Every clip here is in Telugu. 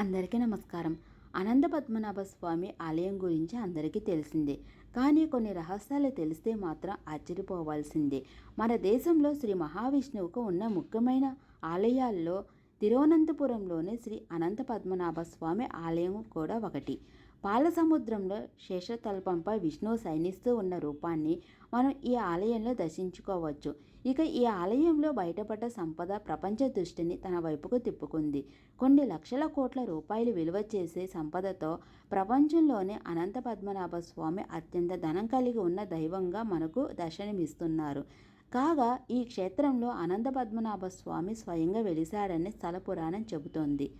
అందరికీ నమస్కారం. అనంద పద్మనాభ స్వామి ఆలయం గురించి అందరికీ తెలిసిందే. కానీ కొన్ని రహస్యాలు తెలిస్తే మాత్రం ఆశ్చర్యపోవాల్సిందే. మన దేశంలో శ్రీ మహావిష్ణువుకు ఉన్న ముఖ్యమైన ఆలయాల్లో తిరువనంతపురంలోని శ్రీ అనంత పద్మనాభ స్వామి ఆలయం కూడా ఒకటి. పాలసముద్రంలో శేషతల్పంపై విష్ణువు సైనిస్తూ ఉన్న రూపాన్ని మనం ఈ ఆలయంలో దర్శించుకోవచ్చు. ఇక ఈ ఆలయంలో బయటపడ్డ సంపద ప్రపంచ దృష్టిని తన వైపుకు తిప్పుకుంది. కొన్ని లక్షల కోట్ల రూపాయలు విలువ చేసే సంపదతో ప్రపంచంలోనే అనంత పద్మనాభ స్వామి అత్యంత ధనం కలిగి ఉన్న దైవంగా మనకు దర్శనమిస్తున్నారు. కాగా ఈ క్షేత్రంలో అనంత పద్మనాభ స్వామి స్వయంగా వెలిశాడని స్థల పురాణం చెబుతోంది.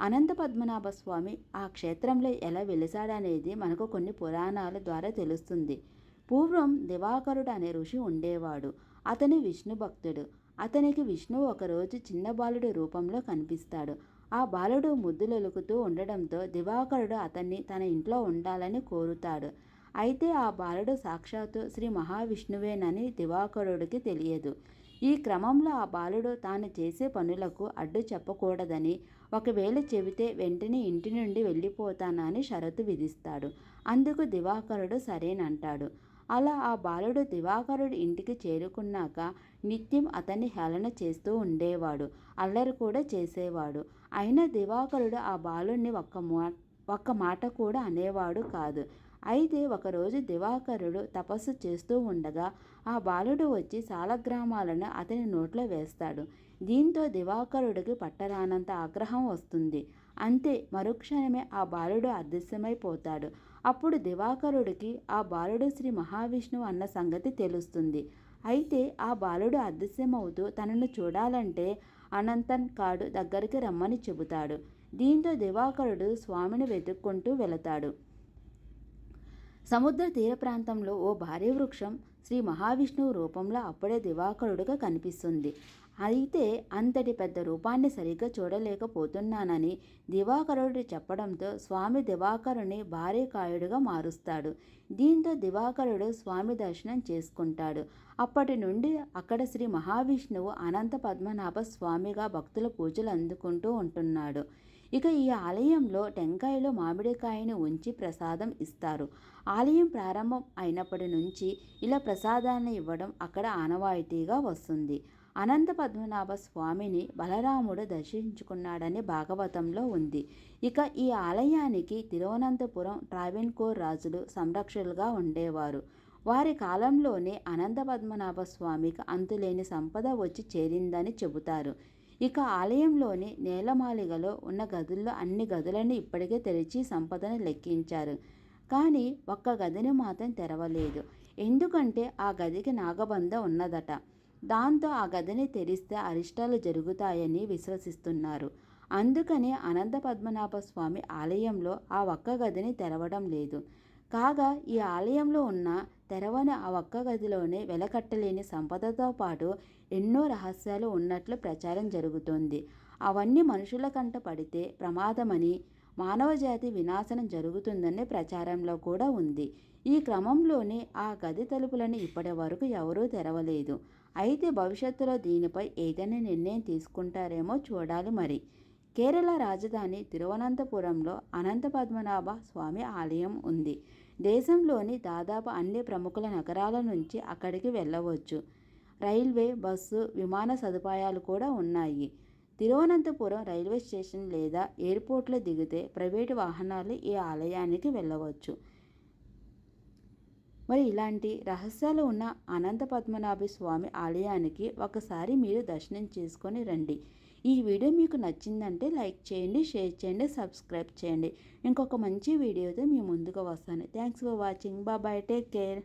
అనంత పద్మనాభ స్వామి ఆ క్షేత్రంలో ఎలా వెలిశాడనేది మనకు కొన్ని పురాణాల ద్వారా తెలుస్తుంది. పూర్వం దివాకరుడు అనే ఋషి ఉండేవాడు. అతని విష్ణు భక్తుడు. అతనికి విష్ణువు ఒకరోజు చిన్న బాలుడి రూపంలో కనిపిస్తాడు. ఆ బాలుడు ముద్దులొలుకుతూ ఉండడంతో దివాకరుడు అతన్ని తన ఇంట్లో ఉండాలని కోరుతాడు. అయితే ఆ బాలుడు సాక్షాత్తు శ్రీ మహావిష్ణువేనని దివాకరుడికి తెలియదు. ఈ క్రమంలో ఆ బాలుడు తాను చేసే పనులకు అడ్డు చెప్పకూడదని ఒకవేళ చెబితే వెంటనే ఇంటి నుండి వెళ్ళిపోతానని షరతు విధిస్తాడు. అందుకు దివాకరుడు సరేనంటాడు. అలా ఆ బాలుడు దివాకరుడు ఇంటికి చేరుకున్నాక నిత్యం అతన్ని హేళన చేస్తూ ఉండేవాడు అల్లరి కూడా చేసేవాడు. అయినా దివాకరుడు ఆ బాలుడిని ఒక్క మా ఒక్క మాట కూడా అనేవాడు కాదు. అయితే ఒకరోజు దివాకరుడు తపస్సు చేస్తూ ఉండగా ఆ బాలుడు వచ్చి సాలగ్రామాలను అతని నోట్లో వేస్తాడు. దీంతో దివాకరుడికి పట్టరానంత ఆగ్రహం వస్తుంది. అంతే మరుక్షణమే ఆ బాలుడు అదృశ్యమైపోతాడు. అప్పుడు దివాకరుడికి ఆ బాలుడు శ్రీ మహావిష్ణువు అన్న సంగతి తెలుస్తుంది. అయితే ఆ బాలుడు అదృశ్యమవుతూ తనను చూడాలంటే అనంతన్ కాడు దగ్గరికి రమ్మని చెబుతాడు. దీంతో దివాకరుడు స్వామిని వెతుక్కుంటూ వెళతాడు. సముద్ర తీర ప్రాంతంలో ఓ భారీ వృక్షం శ్రీ మహావిష్ణువు రూపంలో అప్పుడే దివాకరుడుగా కనిపిస్తుంది. అయితే అంతటి పెద్ద రూపాన్ని సరిగ్గా చూడలేకపోతున్నానని దివాకరుడు చెప్పడంతో స్వామి దివాకరుని భారీ కాయుడుగా మారుస్తాడు. దీంతో దివాకరుడు స్వామి దర్శనం చేసుకుంటాడు. అప్పటి నుండి అక్కడ శ్రీ మహావిష్ణువు అనంత పద్మనాభ స్వామిగా భక్తుల పూజలు అందుకుంటూ ఉంటున్నాడు. ఇక ఈ ఆలయంలో టెంకాయలో మామిడికాయను ఉంచి ప్రసాదం ఇస్తారు. ఆలయం ప్రారంభం అయినప్పటి నుంచి ఇలా ప్రసాదాన్ని ఇవ్వడం అక్కడ ఆనవాయితీగా వస్తుంది. అనంత పద్మనాభ స్వామిని బలరాముడు దర్శించుకున్నాడని భాగవతంలో ఉంది. ఇక ఈ ఆలయానికి తిరువనంతపురం ట్రావెన్కోర్ రాజులు సంరక్షకులుగా ఉండేవారు. వారి కాలంలోనే అనంత పద్మనాభ స్వామికి అంతులేని సంపద వచ్చి చేరిందని చెబుతారు. ఇక ఆలయంలోని నేలమాలిగలో ఉన్న గదుల్లో అన్ని గదులను ఇప్పటికే తెరిచి సంపదను లెక్కించారు. కానీ ఒక్క గదిని మాత్రం తెరవలేదు. ఎందుకంటే ఆ గదికి నాగబంధ ఉన్నదట. దాంతో ఆ గదిని తెరిస్తే అరిష్టాలు జరుగుతాయని విశ్వసిస్తున్నారు. అందుకని అనంత పద్మనాభ స్వామి ఆలయంలో ఆ ఒక్క గదిని తెరవడం లేదు. కాగా ఈ ఆలయంలో ఉన్న తెరవని ఆ ఒక్క గదిలోనే వెలకట్టలేని సంపదతో పాటు ఎన్నో రహస్యాలు ఉన్నట్లు ప్రచారం జరుగుతోంది. అవన్నీ మనుషుల కంట పడితే ప్రమాదమని మానవజాతి వినాశనం జరుగుతుందనే ప్రచారంలో కూడా ఉంది. ఈ క్రమంలోనే ఆ గది తలుపులను ఇప్పటి వరకు ఎవరూ తెరవలేదు. అయితే భవిష్యత్తులో దీనిపై ఏదైనా నిర్ణయం తీసుకుంటారేమో చూడాలి మరి. కేరళ రాజధాని తిరువనంతపురంలో అనంత పద్మనాభ స్వామి ఆలయం ఉంది. దేశంలోని దాదాపు అన్ని ప్రముఖుల నగరాల నుంచి అక్కడికి వెళ్ళవచ్చు. రైల్వే బస్సు విమాన సదుపాయాలు కూడా ఉన్నాయి. తిరువనంతపురం రైల్వే స్టేషన్ లేదా ఎయిర్పోర్ట్లో దిగితే ప్రైవేటు వాహనాలు ఈ ఆలయానికి వెళ్ళవచ్చు. మరి ఇలాంటి రహస్యాలు ఉన్న అనంత పద్మనాభ స్వామి ఆలయానికి ఒకసారి మీరు దర్శనం చేసుకొని రండి. ఈ వీడియో మీకు నచ్చిందంటే లైక్ చేయండి షేర్ చేయండి సబ్స్క్రైబ్ చేయండి. ఇంకొక మంచి వీడియోతో మీ ముందుకు వస్తాను. థ్యాంక్స్ ఫర్ వాచింగ్ బాబాయ్ టేక్ కేర్